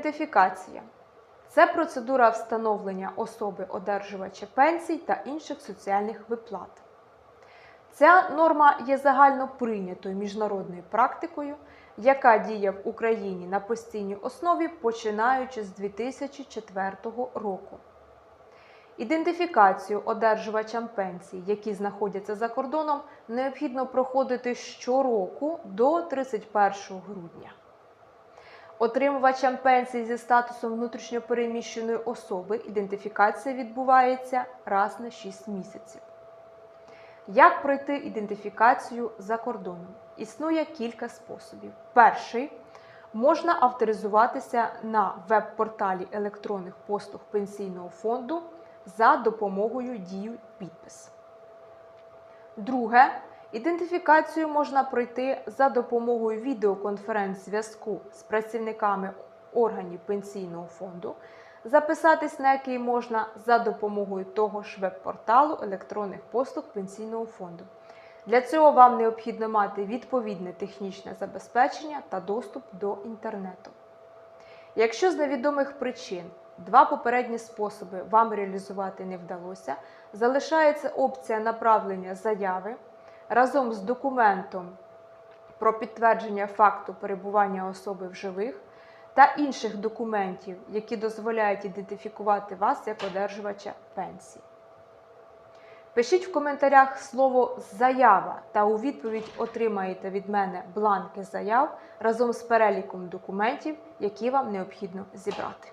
Ідентифікація це процедура встановлення особи одержувача пенсій та інших соціальних виплат. Ця норма є загально прийнятою міжнародною практикою, яка діє в Україні на постійній основі починаючи з 2004 року. Ідентифікацію одержувачам пенсій, які знаходяться за кордоном, необхідно проходити щороку до 31 грудня. Отримувачам пенсій зі статусом внутрішньопереміщеної особи ідентифікація відбувається раз на 6 місяців. Як пройти ідентифікацію за кордоном? Існує кілька способів. Перший можна авторизуватися на веб-порталі електронних послуг пенсійного фонду за допомогою дію підпис. Друге, ідентифікацію можна пройти за допомогою відеоконференц-зв'язку з працівниками органів пенсійного фонду, записатись на який можна за допомогою того ж веб-порталу електронних послуг пенсійного фонду. Для цього вам необхідно мати відповідне технічне забезпечення та доступ до інтернету. Якщо з невідомих причин два попередні способи вам реалізувати не вдалося, залишається опція направлення заяви разом з документом про підтвердження факту перебування особи в живих та інших документів, які дозволяють ідентифікувати вас як одержувача пенсії. Пишіть в коментарях слово заява та у відповідь отримаєте від мене бланки заяв разом з переліком документів, які вам необхідно зібрати.